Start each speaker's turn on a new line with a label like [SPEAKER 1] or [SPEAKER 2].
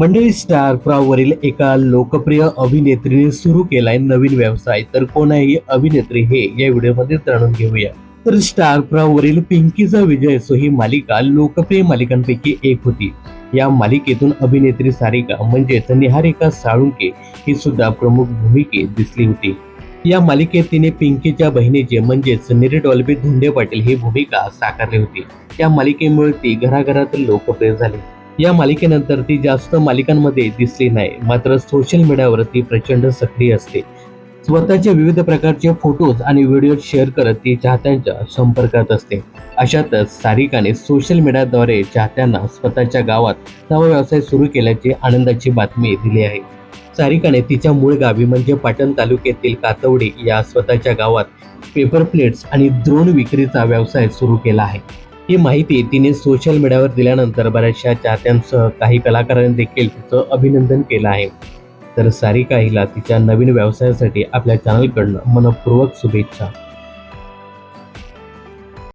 [SPEAKER 1] मंडळी स्टार प्रवाहवरील एका लोकप्रिय अभिनेत्रीने सुरू केलाय नवीन व्यवसाय. तर कोण आहे अभिनेत्री हे या व्हिडिओमध्ये जाणून घेऊया. तर स्टार प्रवाहवरील पिंकीचा विजय असो ही मालिका लोकप्रिय मालिकांपैकी एक होती. या मालिकेतून अभिनेत्री सारिका म्हणजेच निहारिका साळुंके ही सुद्धा प्रमुख भूमिकेत दिसली होती. या मालिकेत तिने पिंकीच्या बहिणीचे म्हणजेच नीरी डॉल्बी धुंडे पाटील ही भूमिका साकारली होती. या मालिकेमुळे ती घराघरात लोकप्रिय झाली. या मालिकेनंतर ती जास्त मालिकांमध्ये दिसली नाही मात्र सोशल मीडियावर ती प्रचंड सक्रिय असते. स्वतःचे विविध प्रकारचे फोटोज आणि व्हिडिओ शेअर करत ती चाहत्यांच्या संपर्कात असते. अशातच सारिकाने सोशल मीडियाद्वारे चाहत्यांना स्वतःच्या गावात नवा व्यवसाय सुरू केल्याची आनंदाची बातमी दिली आहे. सारिकाने तिच्या मूळ गावी म्हणजे पाटण तालुक्यातील कातवडी या स्वतःच्या गावात पेपर प्लेट्स आणि द्रोण विक्रीचा व्यवसाय सुरू केला आहे. ही माहिती तिने सोशल मीडियावर दिल्यानंतर बऱ्याचशा चाहत्यांसह काही कलाकारांनी देखील तिचं अभिनंदन केलं आहे. तर सारिका हिला तिच्या नवीन व्यवसायासाठी आपल्या चॅनलकडनं मनपूर्वक शुभेच्छा.